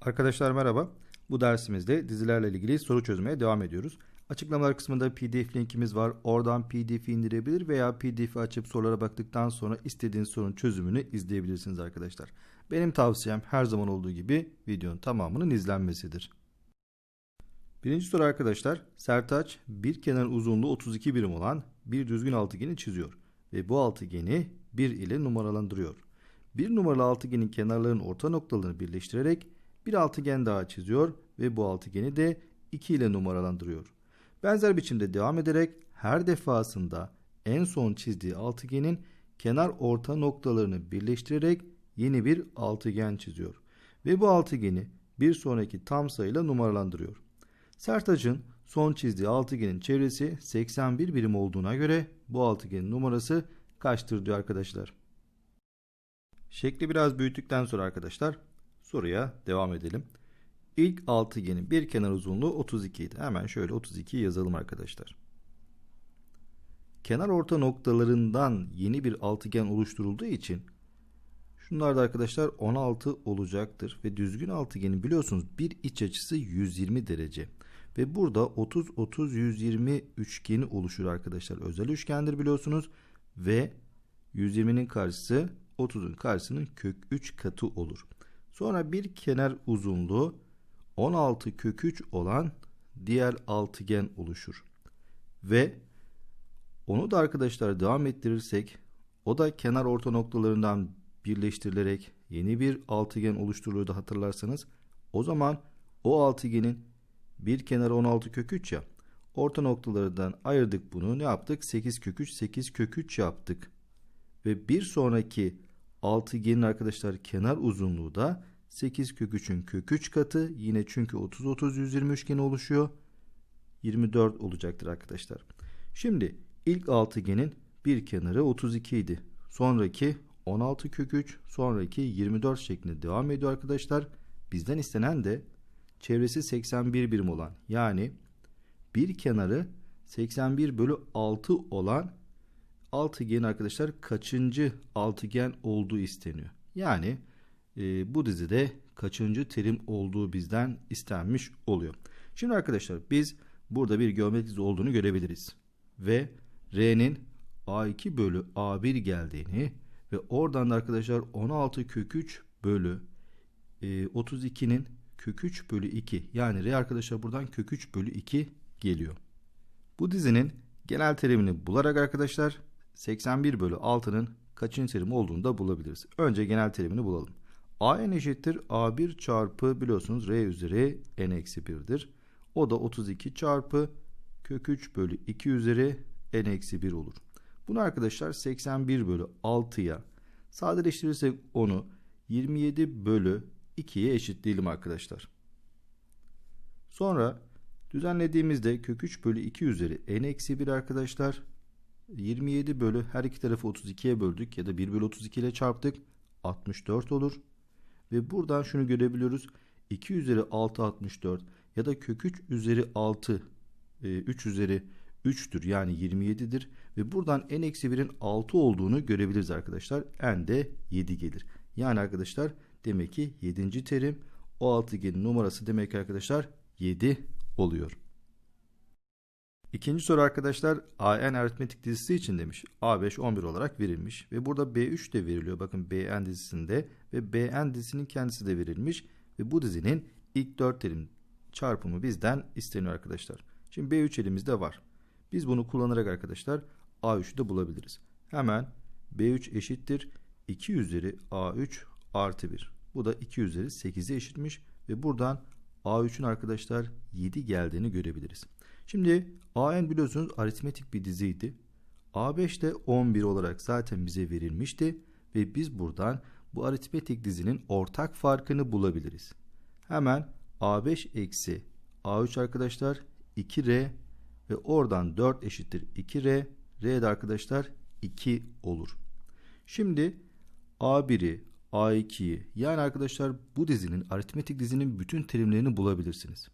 Arkadaşlar merhaba. Bu dersimizde dizilerle ilgili soru çözmeye devam ediyoruz. Açıklamalar kısmında pdf linkimiz var. Oradan pdf indirebilir veya pdf açıp sorulara baktıktan sonra istediğiniz sorunun çözümünü izleyebilirsiniz arkadaşlar. Benim tavsiyem her zaman olduğu gibi videonun tamamının izlenmesidir. Birinci soru arkadaşlar. Sertaç bir kenar uzunluğu 32 birim olan bir düzgün altıgeni çiziyor. Ve bu altıgeni 1 ile numaralandırıyor. Bir numaralı altıgenin kenarlarının orta noktalarını birleştirerek bir altıgen daha çiziyor ve bu altıgeni de 2 ile numaralandırıyor. Benzer biçimde devam ederek her defasında en son çizdiği altıgenin kenar orta noktalarını birleştirerek yeni bir altıgen çiziyor. Ve bu altıgeni bir sonraki tam sayıyla numaralandırıyor. Sertaç'ın son çizdiği altıgenin çevresi 81 birim olduğuna göre bu altıgenin numarası kaçtır diyor arkadaşlar. Şekli biraz büyüttükten sonra arkadaşlar soruya devam edelim. İlk altıgenin bir kenar uzunluğu 32 idi. Hemen şöyle 32 yazalım arkadaşlar. Kenar orta noktalarından yeni bir altıgen oluşturulduğu için şunlar da arkadaşlar 16 olacaktır. Ve düzgün altıgenin biliyorsunuz bir iç açısı 120 derece. Ve burada 30 30 120 üçgeni oluşur arkadaşlar. Özel üçgendir biliyorsunuz. Ve 120'nin karşısı 30'un karşısının kök 3 katı olur. Sonra bir kenar uzunluğu 16 kök 3 olan diğer altıgen oluşur. Ve onu da arkadaşlar devam ettirirsek o da kenar orta noktalarından birleştirilerek yeni bir altıgen oluşturuluyordu hatırlarsanız. O zaman o altıgenin bir kenarı 16 kök 3 ya. Orta noktalarından ayırdık bunu. Ne yaptık? 8 kök 3, 8 kök 3 yaptık. Ve bir sonraki altıgenin arkadaşlar kenar uzunluğu da 8 kök 3'ün kök 3 katı. Yine çünkü 30 30 120 üçgeni oluşuyor. 24 olacaktır arkadaşlar. Şimdi ilk altıgenin bir kenarı 32 idi. Sonraki 16 kök 3, sonraki 24 şeklinde devam ediyor arkadaşlar. Bizden istenen de çevresi 81 birim olan yani bir kenarı 81 bölü 6 olan altıgen arkadaşlar kaçıncı altıgen olduğu isteniyor. Yani e, bu dizide kaçıncı terim olduğu bizden istenmiş oluyor. Şimdi arkadaşlar biz burada bir geometri dizi olduğunu görebiliriz. Ve R'nin A2 bölü A1 geldiğini ve oradan da arkadaşlar 16 kök 3 bölü e, 32'nin kök 3 bölü 2 yani R arkadaşlar buradan kök 3 bölü 2 geliyor. Bu dizinin genel terimini bularak arkadaşlar 81 bölü 6'nın kaçıncı terim olduğunu da bulabiliriz. Önce genel terimini bulalım. A n eşittir A1 çarpı biliyorsunuz R üzeri N eksi 1'dir. O da 32 çarpı kök 3 bölü 2 üzeri N eksi 1 olur. Bunu arkadaşlar 81 bölü 6'ya sadeleştirirsek onu 27 bölü 2'ye eşitleyelim arkadaşlar. Sonra düzenlediğimizde kök 3 bölü 2 üzeri n eksi 1 arkadaşlar 27 bölü her iki tarafı 32'ye böldük ya da 1 bölü 32 ile çarptık 64 olur. Ve buradan şunu görebiliyoruz 2 üzeri 6 64 ya da kök 3 üzeri 6 3 üzeri 3'tür yani 27'dir ve buradan n eksi 1'in 6 olduğunu görebiliriz arkadaşlar. n de 7 gelir. Yani arkadaşlar demek ki 7. terim o altıgenin numarası demek ki arkadaşlar 7 oluyor. İkinci soru arkadaşlar AN aritmetik dizisi için demiş. A5 11 olarak verilmiş ve burada B3 de veriliyor. Bakın BN dizisinde ve BN dizisinin kendisi de verilmiş ve bu dizinin ilk 4 terim çarpımı bizden isteniyor arkadaşlar. Şimdi B3 elimizde var. Biz bunu kullanarak arkadaşlar A3'ü de bulabiliriz. Hemen B3 eşittir 2 üzeri A3 artı 1. Bu da 2 üzeri 8'e eşitmiş ve buradan A3'ün arkadaşlar 7 geldiğini görebiliriz. Şimdi AN biliyorsunuz aritmetik bir diziydi. A5 de 11 olarak zaten bize verilmişti ve biz buradan bu aritmetik dizinin ortak farkını bulabiliriz. Hemen A5 eksi A3 arkadaşlar 2R ve oradan 4 eşittir 2R. R de arkadaşlar 2 olur. Şimdi A1'i, A2'yi yani arkadaşlar bu dizinin aritmetik dizinin bütün terimlerini bulabilirsiniz.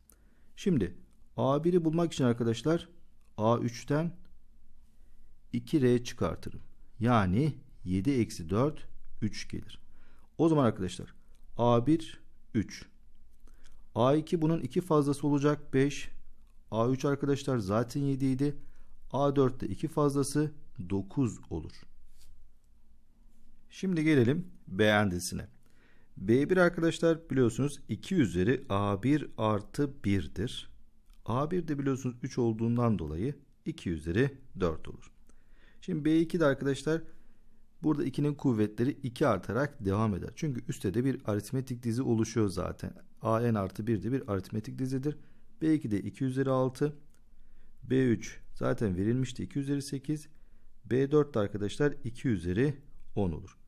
Şimdi A1'i bulmak için arkadaşlar A3'ten 2R çıkartırım. Yani 7 eksi 4 3 gelir. O zaman arkadaşlar A1 3. A2 bunun iki fazlası olacak 5. A3 arkadaşlar zaten 7 idi. A4'te iki fazlası 9 olur. Şimdi gelelim beğendisine. B1 arkadaşlar biliyorsunuz 2 üzeri A1 artı 1'dir. A1 de biliyorsunuz 3 olduğundan dolayı 2 üzeri 4 olur. Şimdi B2 de arkadaşlar burada 2'nin kuvvetleri 2 artarak devam eder. Çünkü üstte de bir aritmetik dizi oluşuyor zaten. AN artı 1 de bir aritmetik dizidir. B2 de 2 üzeri 6. B3 zaten verilmişti 2 üzeri 8. B4 de arkadaşlar 2 üzeri 10 olur.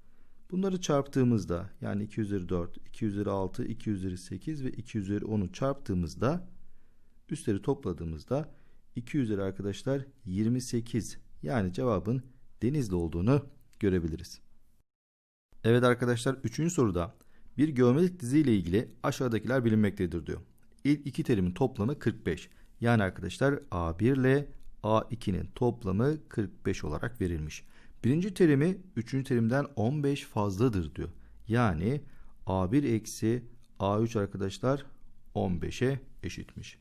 Bunları çarptığımızda yani 2 üzeri 4, 2 üzeri 6, 2 üzeri 8 ve 2 üzeri 10'u çarptığımızda üstleri topladığımızda 2 üzeri arkadaşlar 28 yani cevabın denizli olduğunu görebiliriz. Evet arkadaşlar 3. soruda bir geometrik dizi ile ilgili aşağıdakiler bilinmektedir diyor. İlk iki terimin toplamı 45. Yani arkadaşlar A1 ile A2'nin toplamı 45 olarak verilmiş. Birinci terimi üçüncü terimden 15 fazladır diyor. Yani A1 eksi A3 arkadaşlar 15'e eşitmiş.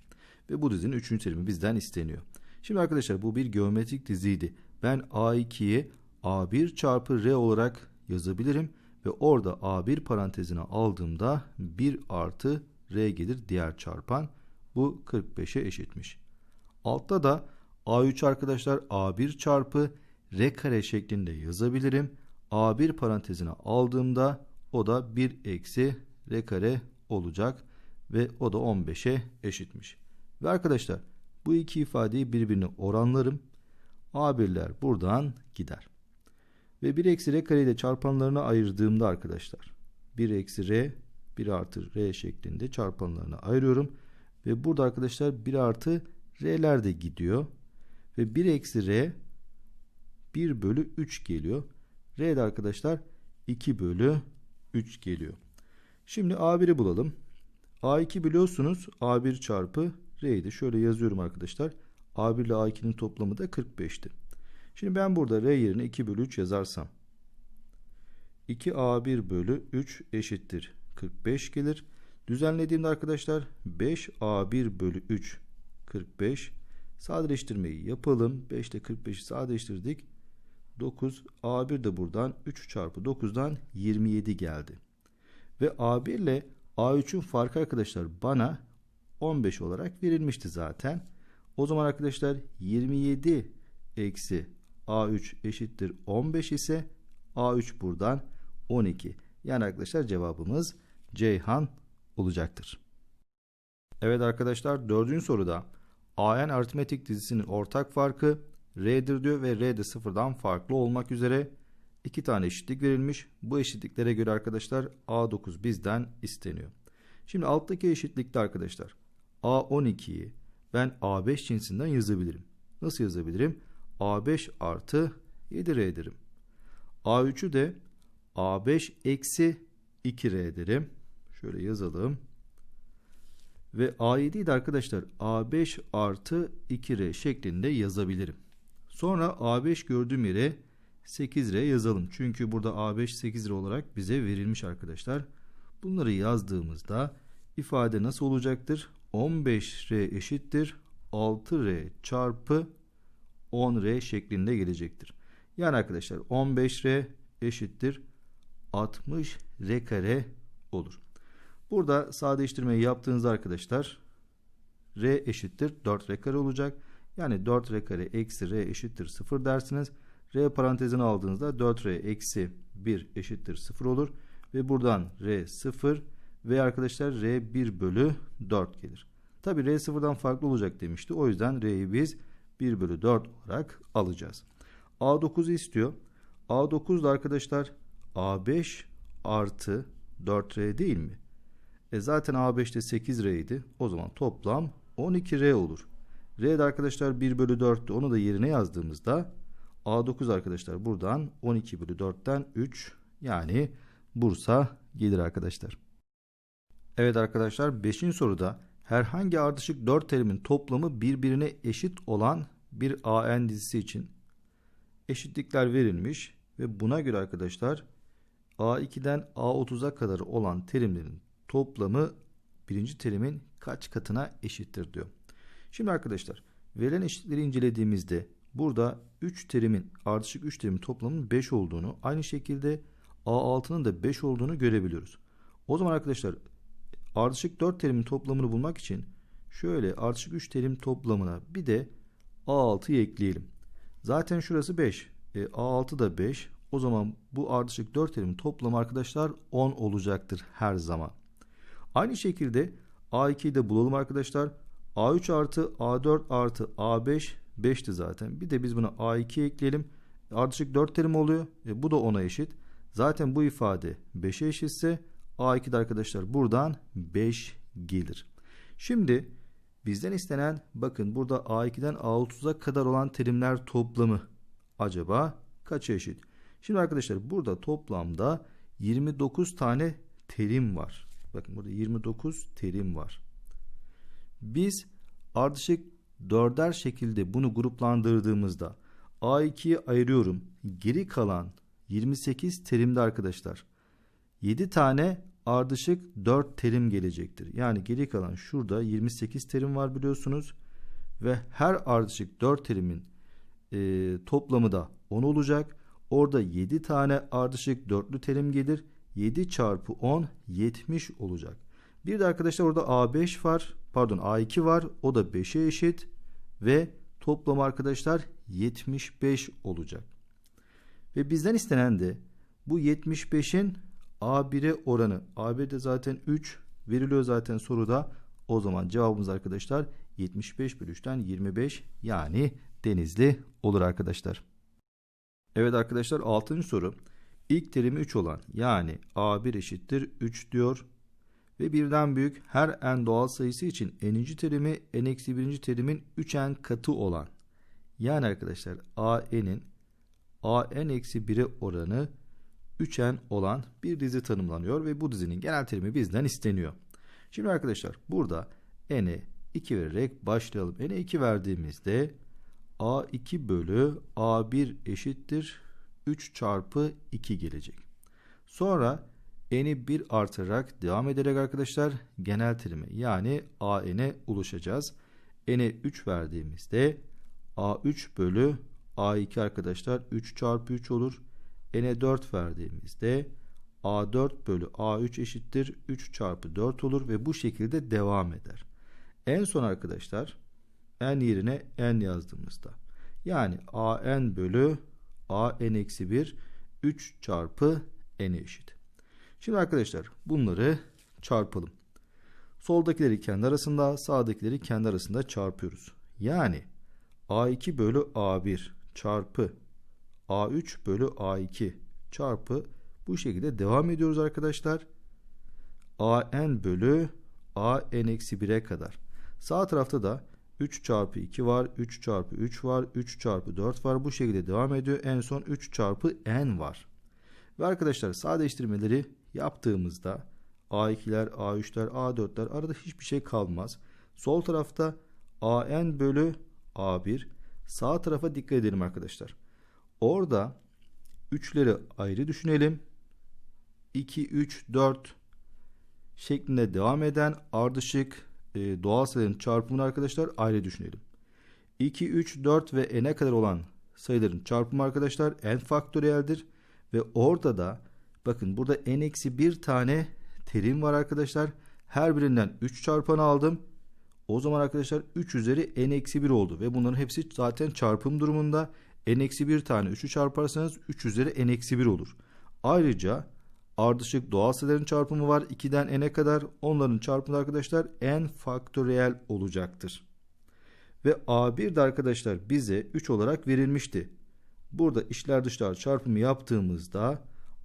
Ve bu dizinin üçüncü terimi bizden isteniyor. Şimdi arkadaşlar bu bir geometrik diziydi. Ben A2'yi A1 çarpı R olarak yazabilirim. Ve orada A1 parantezine aldığımda 1 artı R gelir diğer çarpan. Bu 45'e eşitmiş. Altta da A3 arkadaşlar A1 çarpı R kare şeklinde yazabilirim. A1 parantezine aldığımda o da 1 eksi R kare olacak. Ve o da 15'e eşitmiş. Ve arkadaşlar bu iki ifadeyi birbirine oranlarım. A1'ler buradan gider. Ve 1 eksi R kareyi de çarpanlarına ayırdığımda arkadaşlar 1 eksi R 1 artı R şeklinde çarpanlarına ayırıyorum. Ve burada arkadaşlar 1 artı R'ler de gidiyor. Ve 1 eksi R 1 bölü 3 geliyor. R de arkadaşlar 2 bölü 3 geliyor. Şimdi A1'i bulalım. A2 biliyorsunuz A1 çarpı R'ydi. Şöyle yazıyorum arkadaşlar. A1 ile A2'nin toplamı da 45'ti. Şimdi ben burada R yerine 2 bölü 3 yazarsam 2A1 bölü 3 eşittir 45 gelir. Düzenlediğimde arkadaşlar 5A1 bölü 3 45 sadeleştirmeyi yapalım. 5 ile 45'i sadeleştirdik. 9 A1 de buradan 3 çarpı 9'dan 27 geldi. Ve A1 ile A3'ün farkı arkadaşlar bana 15 olarak verilmişti zaten. O zaman arkadaşlar 27 eksi A3 eşittir 15 ise A3 buradan 12. Yani arkadaşlar cevabımız Ceyhan olacaktır. Evet arkadaşlar dördüncü soruda AN aritmetik dizisinin ortak farkı R'dir diyor ve R de sıfırdan farklı olmak üzere iki tane eşitlik verilmiş. Bu eşitliklere göre arkadaşlar A9 bizden isteniyor. Şimdi alttaki eşitlikte arkadaşlar A12'yi ben A5 cinsinden yazabilirim. Nasıl yazabilirim? A5 artı 7R derim. A3'ü de A5 eksi 2R derim. Şöyle yazalım. Ve A7'yi de arkadaşlar A5 artı 2R şeklinde yazabilirim. Sonra A5 gördüğüm yere 8R yazalım. Çünkü burada A5 8R olarak bize verilmiş arkadaşlar. Bunları yazdığımızda ifade nasıl olacaktır? 15R eşittir 6R çarpı 10R şeklinde gelecektir. Yani arkadaşlar 15R eşittir 60R kare olur. Burada sadeleştirmeyi yaptığınızda arkadaşlar R eşittir 4R kare olacak. Yani 4R kare eksi R eşittir 0 dersiniz. R parantezini aldığınızda 4R eksi 1 eşittir 0 olur. Ve buradan R 0 ve arkadaşlar R 1 bölü 4 gelir. Tabi R sıfırdan farklı olacak demişti. O yüzden R'yi biz 1 bölü 4 olarak alacağız. A9'u istiyor. A9 da arkadaşlar A5 artı 4R değil mi? E zaten A5'te 8R idi. O zaman toplam 12R olur. R de arkadaşlar 1 bölü 4'tü. Onu da yerine yazdığımızda A9 arkadaşlar buradan 12 bölü 4'ten 3 yani Bursa gelir arkadaşlar. Evet arkadaşlar 5. soruda herhangi ardışık 4 terimin toplamı birbirine eşit olan bir AN dizisi için eşitlikler verilmiş ve buna göre arkadaşlar A2'den A30'a kadar olan terimlerin toplamı birinci terimin kaç katına eşittir diyor. Şimdi arkadaşlar verilen eşitlikleri incelediğimizde burada 3 terimin ardışık 3 terimin toplamının 5 olduğunu aynı şekilde A6'nın da 5 olduğunu görebiliyoruz. O zaman arkadaşlar ardışık 4 terimin toplamını bulmak için şöyle ardışık 3 terim toplamına bir de A6'yı ekleyelim. Zaten şurası 5. E, A6 da 5. O zaman bu ardışık 4 terimin toplamı arkadaşlar 10 olacaktır her zaman. Aynı şekilde A2'yi de bulalım arkadaşlar. A3 artı A4 artı A5 5'ti zaten. Bir de biz buna A2 ekleyelim. Ardışık 4 terim oluyor. E, bu da 10'a eşit. Zaten bu ifade 5'e eşitse A2'de arkadaşlar buradan 5 gelir. Şimdi bizden istenen bakın burada A2'den A30'a kadar olan terimler toplamı acaba kaça eşit? Şimdi arkadaşlar burada toplamda 29 tane terim var. Bakın burada 29 terim var. Biz ardışık dörder şekilde bunu gruplandırdığımızda A2'yi ayırıyorum. Geri kalan 28 terimde arkadaşlar 7 tane ardışık 4 terim gelecektir. Yani geri kalan şurada 28 terim var biliyorsunuz. Ve her ardışık 4 terimin e, toplamı da 10 olacak. Orada 7 tane ardışık dörtlü terim gelir. 7 çarpı 10 70 olacak. Bir de arkadaşlar orada A5 var. Pardon A2 var. O da 5'e eşit. Ve toplam arkadaşlar 75 olacak. Ve bizden istenen de bu 75'in A1'e oranı. A1 de zaten 3 veriliyor zaten soruda. O zaman cevabımız arkadaşlar 75 bölü 3'ten 25 yani denizli olur arkadaşlar. Evet arkadaşlar 6. soru. İlk terimi 3 olan yani A1 eşittir 3 diyor. Ve birden büyük her n doğal sayısı için n'inci terimi n-1. terimin 3n katı olan yani arkadaşlar an'in an-1'e oranı 3n olan bir dizi tanımlanıyor ve bu dizinin genel terimi bizden isteniyor. Şimdi arkadaşlar burada n'e 2 vererek başlayalım. n'e 2 verdiğimizde a2 bölü a1 eşittir 3 çarpı 2 gelecek. Sonra n'i 1 artarak devam ederek arkadaşlar genel terimi yani an'e ulaşacağız. n'e 3 verdiğimizde a3 bölü a2 arkadaşlar 3 çarpı 3 olur. n'e 4 verdiğimizde a4 bölü a3 eşittir 3 çarpı 4 olur ve bu şekilde devam eder. En son arkadaşlar n yerine n yazdığımızda yani an bölü an eksi 1 3 çarpı n eşit. Şimdi arkadaşlar bunları çarpalım. Soldakileri kendi arasında sağdakileri kendi arasında çarpıyoruz. Yani a2 bölü a1 çarpı a3 bölü a2 çarpı bu şekilde devam ediyoruz arkadaşlar. an bölü an eksi 1'e kadar. Sağ tarafta da 3 çarpı 2 var, 3 çarpı 3 var, 3 çarpı 4 var. Bu şekilde devam ediyor. En son 3 çarpı n var. Ve arkadaşlar sadeleştirmeleri yaptığımızda A2'ler, A3'ler, A4'ler arada hiçbir şey kalmaz. Sol tarafta AN bölü A1. Sağ tarafa dikkat edelim arkadaşlar. Orada 3'leri ayrı düşünelim. 2, 3, 4 şeklinde devam eden ardışık e, doğal sayıların çarpımını arkadaşlar ayrı düşünelim. 2, 3, 4 ve n'e kadar olan sayıların çarpımı arkadaşlar n faktöriyeldir. Ve orada da bakın burada n-1 tane terim var arkadaşlar. Her birinden 3 çarpanı aldım. O zaman arkadaşlar 3 üzeri n-1 oldu. Ve bunların hepsi zaten çarpım durumunda. n-1 tane 3'ü çarparsanız 3 üzeri n-1 olur. Ayrıca ardışık doğal sayıların çarpımı var. 2'den n'e kadar onların çarpımı arkadaşlar n faktöriyel olacaktır. Ve A1 de arkadaşlar bize 3 olarak verilmişti. Burada işler dışlar çarpımı yaptığımızda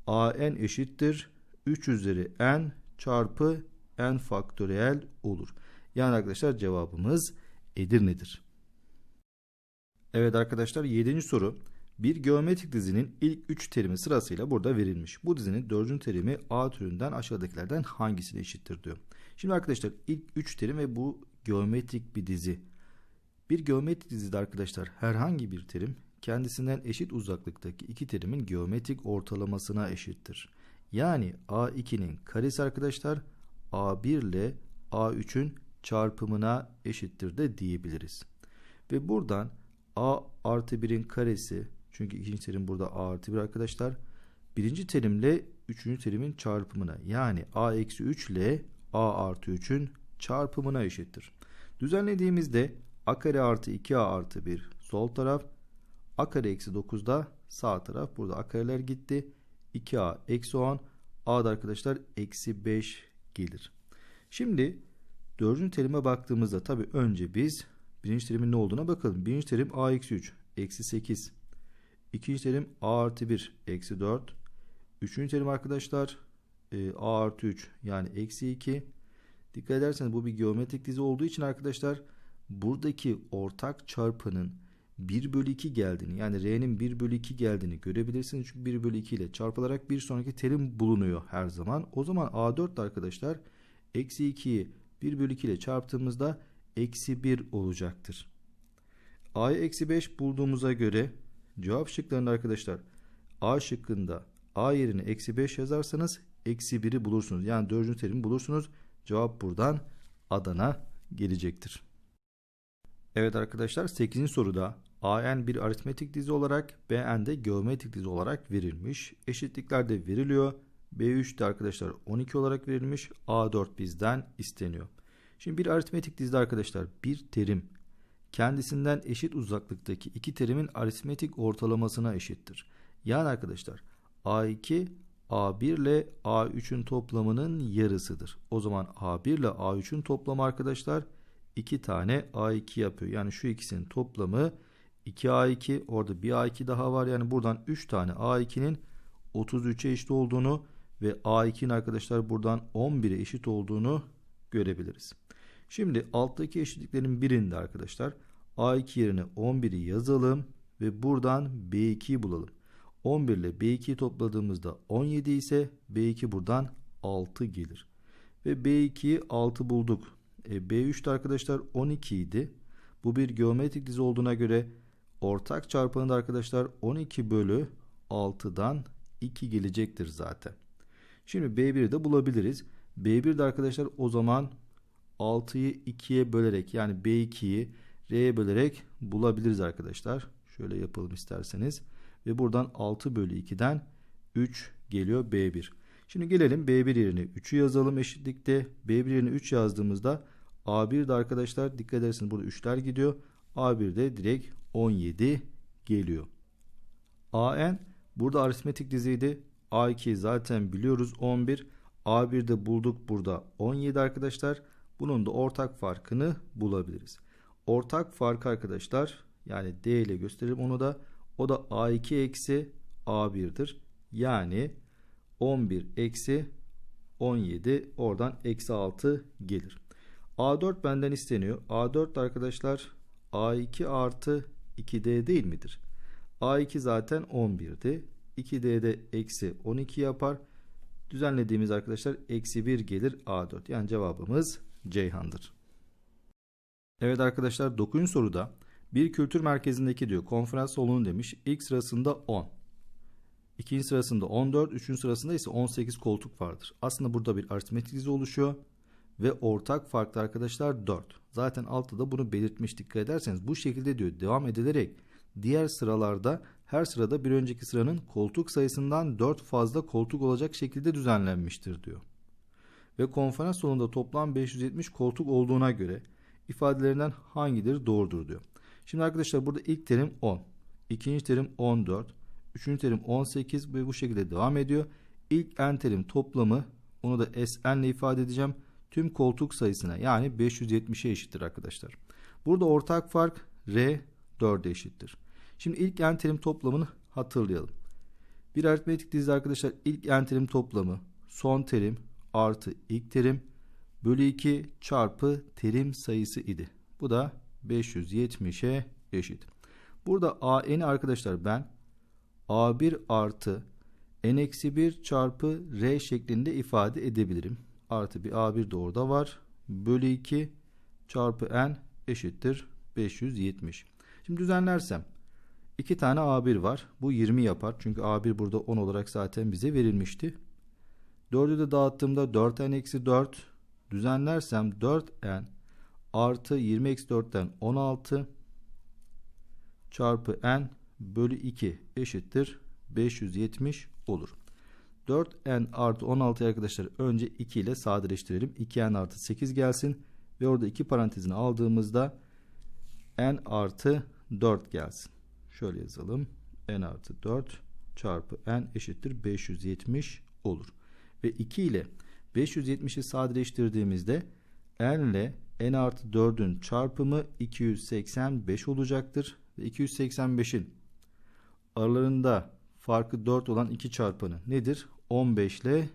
an eşittir 3 üzeri n çarpı n faktöriyel olur. Yani arkadaşlar cevabımız Edirne'dir. Evet arkadaşlar 7. soru. Bir geometrik dizinin ilk 3 terimi sırasıyla burada verilmiş. Bu dizinin 4. terimi A türünden aşağıdakilerden hangisine eşittir diyor. Şimdi arkadaşlar ilk 3 terim ve bu geometrik bir dizi. Bir geometrik dizide arkadaşlar herhangi bir terim kendisinden eşit uzaklıktaki iki terimin geometrik ortalamasına eşittir. Yani A2'nin karesi arkadaşlar A1 ile A3'ün çarpımına eşittir de diyebiliriz. Ve buradan A artı 1'in karesi çünkü ikinci terim burada A artı 1 arkadaşlar. Birinci terimle üçüncü terimin çarpımına yani A eksi 3 ile A artı 3'ün çarpımına eşittir. Düzenlediğimizde A kare artı 2A artı 1 sol taraf A kare eksi 9'da sağ taraf burada A kareler gitti. 2A eksi 10 A'da arkadaşlar eksi 5 gelir. Şimdi dördüncü terime baktığımızda tabi önce biz birinci terimin ne olduğuna bakalım. Birinci terim A eksi 3 eksi 8. İkinci terim A artı 1 eksi 4. Üçüncü terim arkadaşlar e, A artı 3 yani eksi 2. Dikkat ederseniz bu bir geometrik dizi olduğu için arkadaşlar buradaki ortak çarpanın 1 bölü 2 geldiğini yani R'nin 1 bölü 2 geldiğini görebilirsiniz. Çünkü 1 bölü 2 ile çarpılarak bir sonraki terim bulunuyor her zaman. O zaman A4 arkadaşlar eksi 2'yi 1 bölü 2 ile çarptığımızda eksi 1 olacaktır. A'yı eksi 5 bulduğumuza göre cevap şıklarında arkadaşlar A şıkkında A yerine eksi 5 yazarsanız eksi 1'i bulursunuz. Yani dördüncü terimi bulursunuz. Cevap buradan Adana gelecektir. Evet arkadaşlar 8. soruda AN bir aritmetik dizi olarak BN de geometrik dizi olarak verilmiş. Eşitlikler de veriliyor. B3 de arkadaşlar 12 olarak verilmiş. A4 bizden isteniyor. Şimdi bir aritmetik dizide arkadaşlar bir terim kendisinden eşit uzaklıktaki iki terimin aritmetik ortalamasına eşittir. Yani arkadaşlar A2 A1 ile A3'ün toplamının yarısıdır. O zaman A1 ile A3'ün toplamı arkadaşlar 2 tane A2 yapıyor. Yani şu ikisinin toplamı 2A2 orada bir A2 daha var. Yani buradan 3 tane A2'nin 33'e eşit olduğunu ve A2'nin arkadaşlar buradan 11'e eşit olduğunu görebiliriz. Şimdi alttaki eşitliklerin birinde arkadaşlar A2 yerine 11'i yazalım ve buradan B2'yi bulalım. 11 ile B2'yi topladığımızda 17 ise B2 buradan 6 gelir. Ve B2'yi 6 bulduk. E, B3 de arkadaşlar 12 idi. Bu bir geometrik dizi olduğuna göre ortak çarpanı da arkadaşlar 12 bölü 6'dan 2 gelecektir zaten. Şimdi B1'i de bulabiliriz. B1 de arkadaşlar o zaman 6'yı 2'ye bölerek yani B2'yi R'ye bölerek bulabiliriz arkadaşlar. Şöyle yapalım isterseniz. Ve buradan 6 bölü 2'den 3 geliyor B1. Şimdi gelelim B1 yerine 3'ü yazalım eşitlikte. B1 yerine 3 yazdığımızda A1'de arkadaşlar dikkat ederseniz burada 3'ler gidiyor. A1'de direkt 17 geliyor. AN burada aritmetik diziydi. A2 zaten biliyoruz 11. A1'de bulduk burada 17 arkadaşlar. Bunun da ortak farkını bulabiliriz. Ortak fark arkadaşlar yani D ile gösterelim onu da. O da A2 eksi A1'dir. Yani 11 eksi 17 oradan eksi 6 gelir. A4 benden isteniyor. A4 arkadaşlar A2 artı 2D değil midir? A2 zaten 11'di. 2D'de eksi 12 yapar. Düzenlediğimiz arkadaşlar eksi 1 gelir A4. Yani cevabımız Ceyhan'dır. Evet arkadaşlar 9. soruda bir kültür merkezindeki diyor konferans salonu demiş. İlk sırasında 10. İkinci sırasında 14. Üçüncü sırasında ise 18 koltuk vardır. Aslında burada bir aritmetik dizi oluşuyor. Ve ortak farklı arkadaşlar 4. Zaten altta da bunu belirtmiş dikkat ederseniz. Bu şekilde diyor devam edilerek diğer sıralarda her sırada bir önceki sıranın koltuk sayısından 4 fazla koltuk olacak şekilde düzenlenmiştir diyor. Ve konferans salonunda toplam 570 koltuk olduğuna göre ifadelerinden hangileri doğrudur diyor. Şimdi arkadaşlar burada ilk terim 10. ikinci terim 14. Üçüncü terim 18 ve bu şekilde devam ediyor. İlk n terim toplamı onu da Sn ile ifade edeceğim. Tüm koltuk sayısına yani 570'e eşittir arkadaşlar. Burada ortak fark R 4'e eşittir. Şimdi ilk n terim toplamını hatırlayalım. Bir aritmetik dizide arkadaşlar ilk n terim toplamı son terim artı ilk terim bölü 2 çarpı terim sayısı idi. Bu da 570'e eşit. Burada AN'i arkadaşlar ben A1 artı N-1 çarpı R şeklinde ifade edebilirim. Artı bir A1 de orada var. Bölü 2 çarpı N eşittir 570. Şimdi düzenlersem 2 tane A1 var. Bu 20 yapar. Çünkü A1 burada 10 olarak zaten bize verilmişti. 4'ü de dağıttığımda 4n eksi 4 düzenlersem 4n artı 20 eksi 4'ten 16 çarpı n bölü 2 eşittir 570 olur. 4n artı 16 arkadaşlar önce 2 ile sadeleştirelim. 2n artı 8 gelsin ve orada 2 parantezini aldığımızda n artı 4 gelsin. Şöyle yazalım. n artı 4 çarpı n eşittir 570 olur. Ve 2 ile 570'i sadeleştirdiğimizde n ile n artı 4'ün çarpımı 285 olacaktır. Ve 285'in aralarında farkı 4 olan iki çarpanı nedir? 15 ile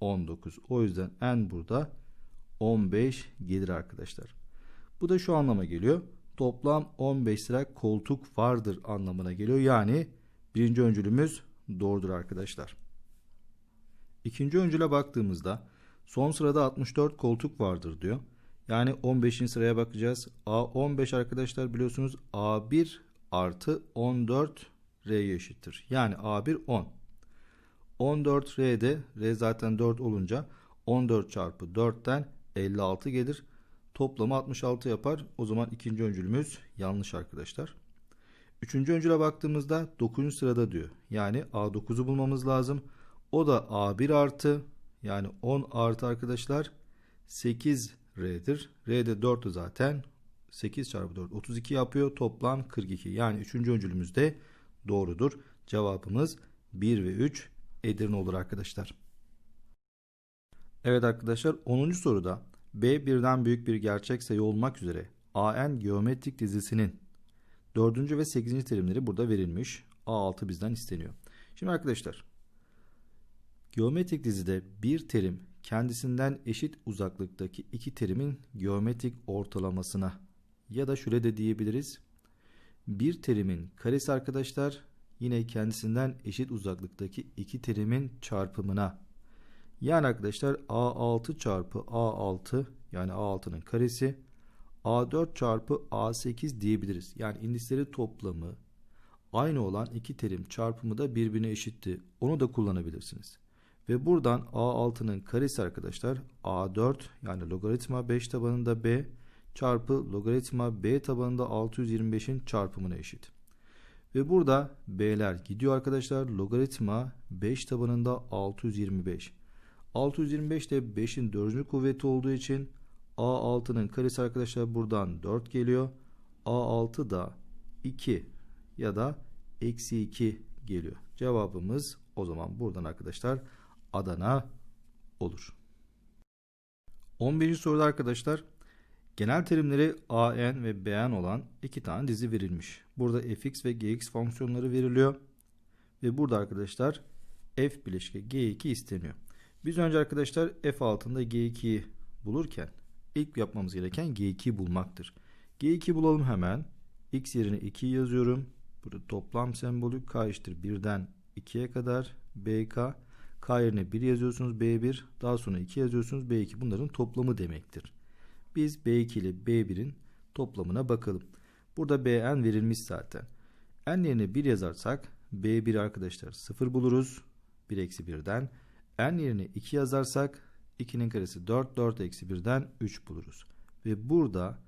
19. O yüzden n burada 15 gelir arkadaşlar. Bu da şu anlama geliyor. Toplam 15 sıra koltuk vardır anlamına geliyor. Yani birinci öncülümüz doğrudur arkadaşlar. İkinci öncüle baktığımızda son sırada 64 koltuk vardır diyor. Yani 15. sıraya bakacağız. A15 arkadaşlar biliyorsunuz A1 artı 14 R'ye eşittir. Yani A1 10. 14 R'de R zaten 4 olunca 14 çarpı 4'ten 56 gelir. Toplamı 66 yapar. O zaman ikinci öncülümüz yanlış arkadaşlar. Üçüncü öncüle baktığımızda 9. sırada diyor. Yani A9'u bulmamız lazım. O da A1 artı yani 10 artı arkadaşlar 8 R'dir. R'de 4'ü zaten 8 çarpı 4 32 yapıyor. Toplam 42. Yani üçüncü öncülümüz de doğrudur. Cevabımız 1 ve 3 Edirne olur arkadaşlar. Evet arkadaşlar 10. soruda B birden büyük bir gerçek sayı olmak üzere AN geometrik dizisinin 4. ve 8. terimleri burada verilmiş. A6 bizden isteniyor. Şimdi arkadaşlar geometrik dizide bir terim kendisinden eşit uzaklıktaki iki terimin geometrik ortalamasına ya da şöyle de diyebiliriz. Bir terimin karesi arkadaşlar yine kendisinden eşit uzaklıktaki iki terimin çarpımına yani arkadaşlar A6 çarpı A6 yani A6'nın karesi A4 çarpı A8 diyebiliriz. Yani indisleri toplamı aynı olan iki terim çarpımı da birbirine eşitti. Onu da kullanabilirsiniz. Ve buradan A6'nın karesi arkadaşlar A4 yani logaritma 5 tabanında B çarpı logaritma B tabanında 625'in çarpımına eşit. Ve burada B'ler gidiyor arkadaşlar. Logaritma 5 tabanında 625. 625 de 5'in 4. kuvveti olduğu için A6'nın karesi arkadaşlar buradan 4 geliyor. A6 da 2 ya da eksi 2 geliyor. Cevabımız o zaman buradan arkadaşlar Adana olur. 11. soruda arkadaşlar genel terimleri AN ve BN olan iki tane dizi verilmiş. Burada fx ve gx fonksiyonları veriliyor. Ve burada arkadaşlar f bileşke g2 isteniyor. Biz önce arkadaşlar f altında g2'yi bulurken ilk yapmamız gereken g2 bulmaktır. g2 bulalım hemen. x yerine 2 yazıyorum. Burada toplam sembolü k eşittir 1'den 2'ye kadar bk. k yerine 1 yazıyorsunuz b1. Daha sonra 2 yazıyorsunuz b2. Bunların toplamı demektir. Biz b2 ile b1'in toplamına bakalım. Burada bn verilmiş zaten. n yerine 1 yazarsak b1 arkadaşlar 0 buluruz. 1 eksi 1'den. n yerine 2 yazarsak 2'nin karesi 4. 4 eksi 1'den 3 buluruz. Ve burada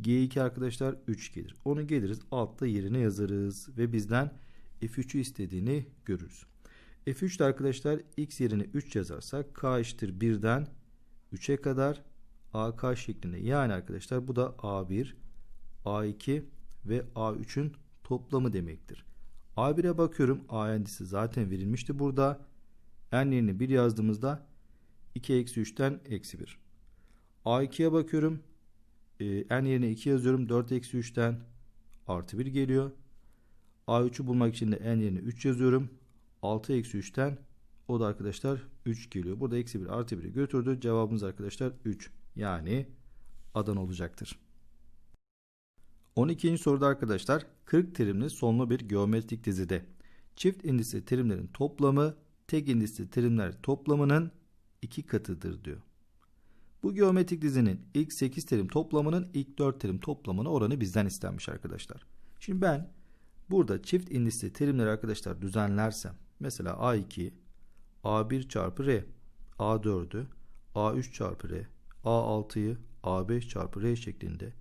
G2 arkadaşlar 3 gelir. Onu geliriz altta yerine yazarız. Ve bizden F3'ü istediğini görürüz. F3'te arkadaşlar x yerine 3 yazarsak k eşittir 1'den 3'e kadar AK şeklinde. Yani arkadaşlar bu da A1, A2 ve A3'ün toplamı demektir. A1'e bakıyorum. A endisi zaten verilmişti burada. N yerine 1 yazdığımızda 2 eksi 3'ten eksi 1. A2'ye bakıyorum. E, n yerine 2 yazıyorum. 4 eksi 3'ten artı 1 geliyor. A3'ü bulmak için de n yerine 3 yazıyorum. 6 eksi 3'ten o da arkadaşlar 3 geliyor. Burada eksi 1 artı 1'i götürdü. Cevabımız arkadaşlar 3. Yani Adana olacaktır. 12. soruda arkadaşlar 40 terimli sonlu bir geometrik dizide çift indisli terimlerin toplamı tek indisli terimler toplamının iki katıdır diyor. Bu geometrik dizinin ilk 8 terim toplamının ilk 4 terim toplamına oranı bizden istenmiş arkadaşlar. Şimdi ben burada çift indisli terimleri arkadaşlar düzenlersem mesela A2 A1 çarpı R A4'ü A3 çarpı R A6'yı A5 çarpı R şeklinde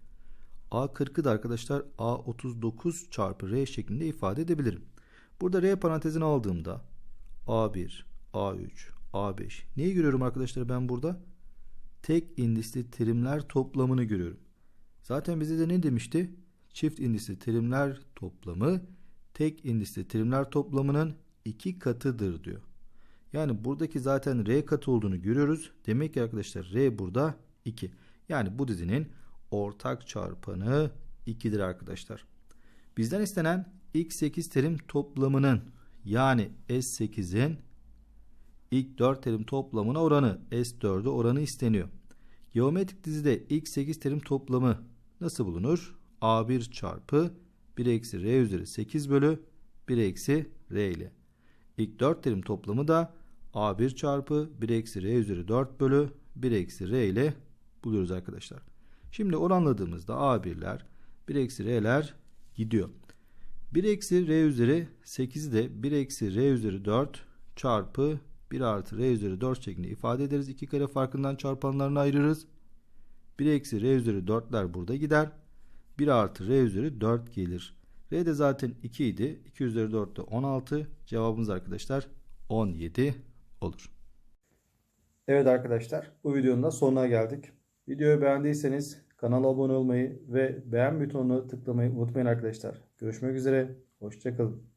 A40'ı da arkadaşlar A39 çarpı R şeklinde ifade edebilirim. Burada R parantezini aldığımda A1, A3, A5 neyi görüyorum arkadaşlar ben burada? Tek indisli terimler toplamını görüyorum. Zaten bize de ne demişti? Çift indisli terimler toplamı tek indisli terimler toplamının iki katıdır diyor. Yani buradaki zaten R katı olduğunu görüyoruz. Demek ki arkadaşlar R burada 2. Yani bu dizinin ortak çarpanı 2'dir arkadaşlar. Bizden istenen ilk 8 terim toplamının yani S8'in ilk 4 terim toplamına oranı S4'e oranı isteniyor. Geometrik dizide ilk 8 terim toplamı nasıl bulunur? A1 çarpı 1 eksi R üzeri 8 bölü 1 eksi R ile. İlk 4 terim toplamı da A1 çarpı 1 eksi R üzeri 4 bölü 1 eksi R ile buluyoruz arkadaşlar. Şimdi oranladığımızda A1'ler 1 eksi R'ler gidiyor. 1 eksi R üzeri 8'i de 1 eksi R üzeri 4 çarpı 1 artı R üzeri 4 şeklinde ifade ederiz. İki kare farkından çarpanlarını ayırırız. 1 eksi R üzeri 4'ler burada gider. 1 artı R üzeri 4 gelir. R de zaten 2 idi. 2 üzeri 4 de 16. Cevabımız arkadaşlar 17 olur. Evet arkadaşlar bu videonun da sonuna geldik. Videoyu beğendiyseniz kanala abone olmayı ve beğen butonuna tıklamayı unutmayın arkadaşlar. Görüşmek üzere. Hoşçakalın.